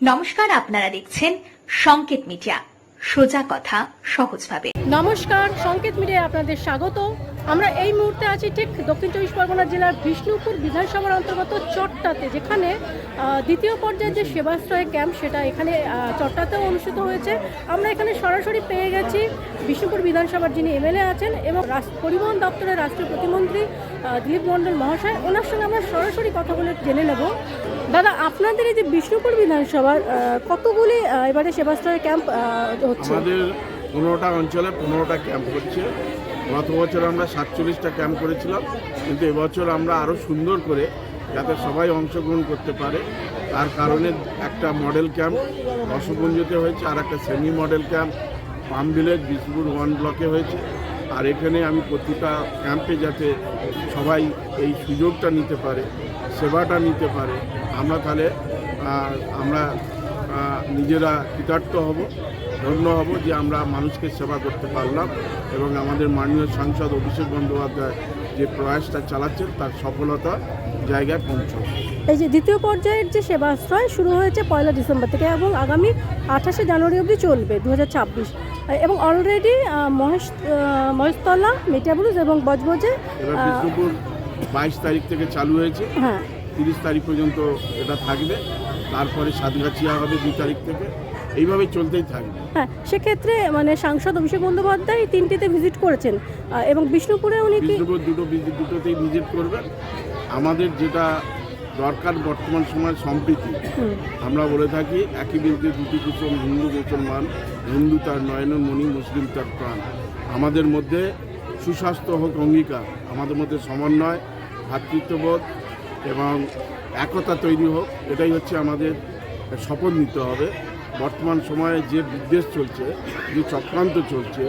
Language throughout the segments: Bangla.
নমস্কার, আপনারা দেখছেন সংকেত মিডিয়া। সোজা কথা, সহজভাবে। নমস্কার, সংকেত মিডিয়ায় আপনাদের স্বাগত। আমরা এই মুহূর্তে আছি ঠিক দক্ষিণ চব্বিশ পরগনা জেলার বিষ্ণুপুর বিধানসভার অন্তর্গত চট্টাতে, যেখানে দ্বিতীয় পর্যায়ে যে সেবাশ্রয় ক্যাম্প, সেটা এখানে চট্টাতেও অনুষ্ঠিত হয়েছে। আমরা এখানে সরাসরি পেয়ে গেছি বিষ্ণুপুর বিধানসভার যিনি এমএলএ আছেন এবং পরিবহন দপ্তরের রাষ্ট্রীয় প্রতিমন্ত্রী দিলীপ মণ্ডল মহাশয়। ওনার সঙ্গে আমরা সরাসরি কথা বলে জেনে নেব। দাদা, আপনাদের এই যে বিষ্ণুপুর বিধানসভার কতগুলি এবারে সেবাশ্রয় ক্যাম্প হচ্ছে? আমাদের পনেরোটা অঞ্চলে পনেরোটা ক্যাম্প হচ্ছে। গত বছর আমরা সাতচল্লিশটা ক্যাম্প করেছিলাম, কিন্তু এবছর আমরা আরও সুন্দর করে যাতে সবাই অংশগ্রহণ করতে পারে। তার কারণে একটা মডেল ক্যাম্প রসপুঞ্জতে হয়েছে, আর একটা semi model camp palm village, Bishnupur one ব্লকে হয়েছে। আর এখানে আমি প্রতিটা ক্যাম্পে যাতে সবাই এই সুযোগটা নিতে পারে, সেবাটা নিতে পারে আমরা তাহলে আমরা নিজেরা কৃতার্থ হব ধন্য হব যে আমরা মানুষকে সেবা করতে পারলাম এবং আমাদের মাননীয় সাংসদ অভিষেক বন্দ্যোপাধ্যায় যে প্রয়াসটা চালাচ্ছেন তার সফলতা জায়গায় পৌঁছবে। এই যে দ্বিতীয় পর্যায়ের যে সেবাশ্রয় শুরু হয়েছে পয়লা ডিসেম্বর থেকে এবং আগামী আঠাশে জানুয়ারি অবধি চলবে দু হাজার ছাব্বিশ। এবং অলরেডি মহেশ মহেশতলা মেটিয়াবুরুজ এবং বজবজে বিষ্ণুপুর বাইশ তারিখ থেকে চালু হয়েছে। হ্যাঁ। তিরিশ তারিখ পর্যন্ত এটা থাকবে। তারপরে সাতগাছিয়া হবে দুই তারিখ থেকে। এইভাবেই চলতেই থাকবে। হ্যাঁ সেক্ষেত্রে মানে সাংসদ অভিষেক বন্দ্যোপাধ্যায় তিনটিতে ভিজিট করেছেন এবং বিষ্ণুপুরে উনি বিষ্ণুপুর দুটো ভিজিট দুটোতেই ভিজিট করবেন। আমাদের যেটা দরকার বর্তমান সময় সম্প্রীতি। আমরা বলে থাকি একই বিরুদ্ধে দুটি কুসুম হিন্দু মুসলমান হিন্দু তার নয়নের মণি মুসলিম তার প্রাণ। আমাদের মধ্যে সুস্বাস্থ্য হোক অঙ্গীকার আমাদের মধ্যে সমন্বয় ভ্রাতৃত্ববোধ এবং একতা তৈরি হোক এটাই হচ্ছে আমাদের শপথ নিতে হবে। বর্তমান সময়ে যে বিদ্বেষ চলছে যে চক্রান্ত চলছে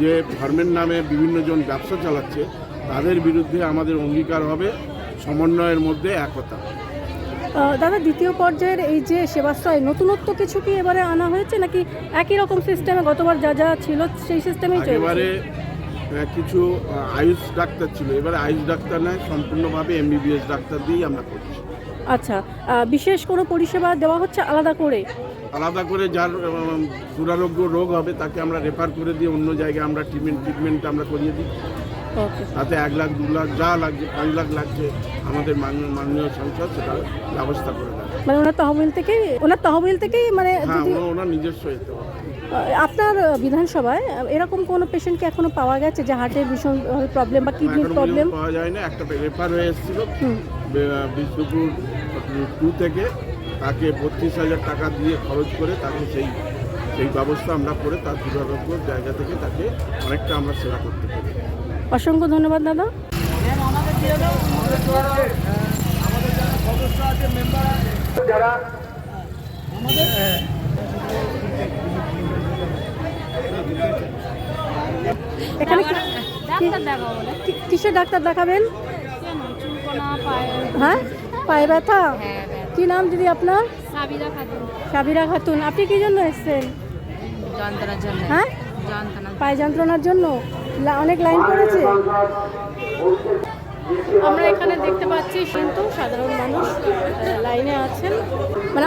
যে ধর্মের নামে বিভিন্নজন ব্যবসা চালাচ্ছে তাদের বিরুদ্ধে আমাদের অঙ্গীকার হবে সমন্বয়ের মধ্যে একতা। দাদা দ্বিতীয় পর্যায়ের এই যে সেবাশ্রয় নতুনত্ব কিছু কি এবারে আনা হয়েছে নাকি একই রকম সিস্টেমে গতবার যা যা ছিল সেই সিস্টেমেই এবারে কিছু আয়ুষ ডাক্তার ছিল। এবারে আয়ুষ ডাক্তার নয় সম্পূর্ণভাবে এমবিবিএস ডাক্তার দিয়েই আমরা করছি। আচ্ছা বিশেষ কোনো পরিষেবা দেওয়া হচ্ছে আলাদা করে? আলাদা করে যার দুরারোগ্য রোগ হবে তাকে আমরা রেফার করে দিয়ে অন্য জায়গায় আমরা ট্রিটমেন্ট ট্রিটমেন্ট আমরা করিয়ে দিই। ওকে তাতে এক লাখ দু লাখ যা লাগছে পাঁচ লাখ লাগছে আমাদের মাননীয় সংসদ সেটা ব্যবস্থা করে দেয় মানে ওনার তহবিল থেকেই ওনার তহবিল থেকেই মানে হ্যাঁ ওনার নিজস্ব আপনার বিধানসভায় এরকম কোনো পেশেন্টকে এখনও পাওয়া গেছে যে হার্টের ভীষণ প্রবলেম বা কিডনির প্রবলেম পাওয়া যায় না একটা রেফার হয়ে এসেছিল বিষ্ণুপুর টু থেকে তাকে বত্রিশ হাজার টাকা দিয়ে খরচ করে তাকে সেই সেই ব্যবস্থা আমরা করে তার দুরারোগ্য জায়গা থেকে তাকে অনেকটা আমরা সেবা করতে পারি। অসংখ্য ধন্যবাদ দাদা। কি- কি- কিসের ডাক্তার দেখাবেন? চুলকোনা পায়ে হ্যাঁ? পায়ে ব্যথা? হ্যাঁ কি নাম দিদি আপনার? সাবিরা খাতুন। আপনি কি জন্য এসেছেন? হ্যাঁ? পায়ে যন্ত্রণার জন্য? অনেক লাইন পড়েছে? আমরা এখানে দেখতে পাচ্ছি কিন্তু সাধারণ মানুষ লাইনে আছেন। মানে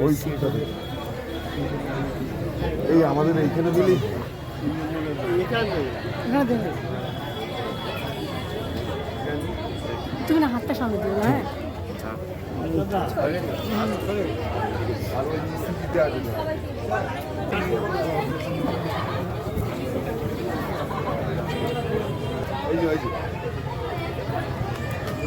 ওই এই আমাদের এইখানে দিলি? তুমি না হাতটা সামনে দিও হ্যাঁ। এই যে।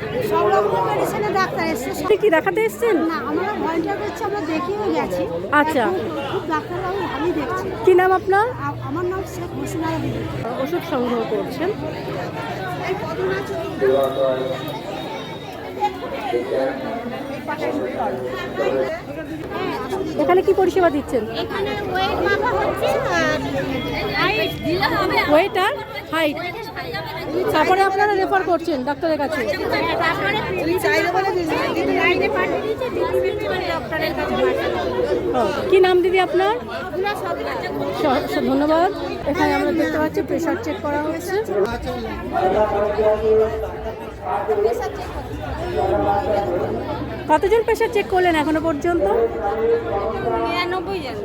তো আছে একটু দিকে এসছে। আপনি কি দেখাতে এসেছেন? না আমরা করছি আমরা দেখিয়েও গেছি। আচ্ছা। খুব- ডাক্তারবাবু ভালোই দেখছে। কি নাম আপনার? আমার নাম শেখ হোসিনারা বিবি। ওষুধ সংগ্রহ করছেন। এখানে কি পরিষেবা দিচ্ছেন? এখানে ওয়েট মাপা হচ্ছে আর হাইট দিলে হবে। ওয়েট আর হাইট তারপরে আপনারা রেফার করছেন ডাক্তারের কাছে। কি নাম দিদি আপনার? ধন্যবাদ। এখানে আমরা দেখতে পাচ্ছি প্রেশার চেক করা হচ্ছে। কতজন প্রেশার চেক করলেন এখনও পর্যন্ত?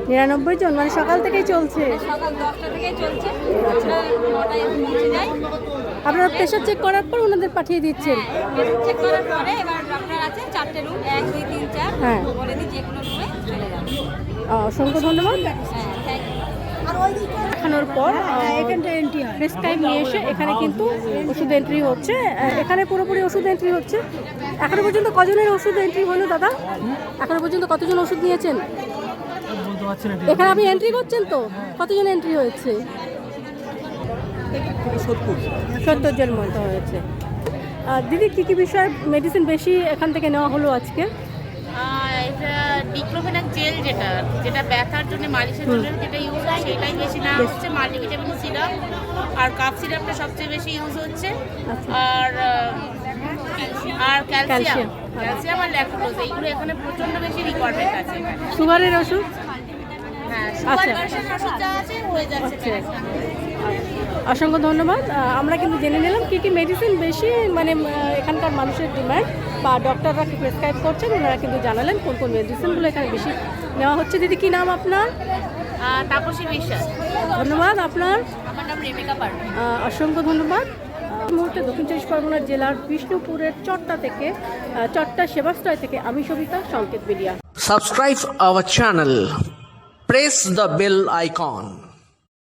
নিরানব্বই জন। মানে সকাল থেকেই চলছে? যাই। আপনারা প্রেশার চেক করার পর ওনাদের পাঠিয়ে দিচ্ছেন? চেক করার পরে এবার ডক্টর আছে চারটে রুম এক দুই তিন চার। হ্যাঁ। বলে দিই যে কোনো রুমে চলে যাবে। অসংখ্য ধন্যবাদ। হ্যাঁ। দেখানোর পর এন্ট্রি হয় প্রেসক্রাইব নিয়ে এসে এখানে কিন্তু ওষুধ এন্ট্রি হচ্ছে। এখানে পুরোপুরি ওষুধ এন্ট্রি হচ্ছে। এখনও পর্যন্ত কজনের ওষুধ এন্ট্রি হলো দাদা? এখনও পর্যন্ত কতজন ওষুধ নিয়েছেন? এখানে আপনি এন্ট্রি করছেন তো? কতজন এন্ট্রি হয়েছে? সত্তর জন মতো হয়েছে। আর দিদি কী কী বিষয়ে মেডিসিন বেশি এখান থেকে নেওয়া হলো আজকে? এটা ডিক্লোফেনাক জেল যেটা যেটা ব্যথার জন্য মালিশের জন্য যেটা ইউজ হয় সেটাই বেশি না হচ্ছে। মাল্টিভিটামিন সিরাপ আর কাপ সিরাপটা সবচেয়ে বেশি ইউজ হচ্ছে। আর আর ক্যালসিয়াম ক্যালসিয়াম। ক্যালসিয়াম আর ল্যাকটোজ এইগুলো এখানে প্রচণ্ড বেশি রিকোয়ারমেন্ট আছে। সুগারের ওষুধ? হ্যাঁ আচ্ছা। সুগার ওষুধ যা আছে হয়ে যাচ্ছে। আচ্ছা। অসংখ্য ধন্যবাদ। আমরা কিন্তু জেনে নিলাম কী কী মেডিসিন বেশি মানে এখানকার মানুষের ডিমান্ড বা ডক্টররা কি প্রেসক্রাইব করছেন ওনারা কিন্তু জানালেন কোন কোন মেডিসিনগুলো এখানে বেশি নেওয়া হচ্ছে। দিদি কী নাম আপনার? তাপসী বিশ্বাস। ধন্যবাদ। আপনার? আমার নাম পার্ক অসংখ্য ধন্যবাদ। মুহূর্তে দক্ষিণ চব্বিশ পরগনা জেলার বিষ্ণুপুরের চট্টা থেকে চট্টা সেবাশ্রয় থেকে আমি Sabita Sanket media. Subscribe our channel press the bell icon.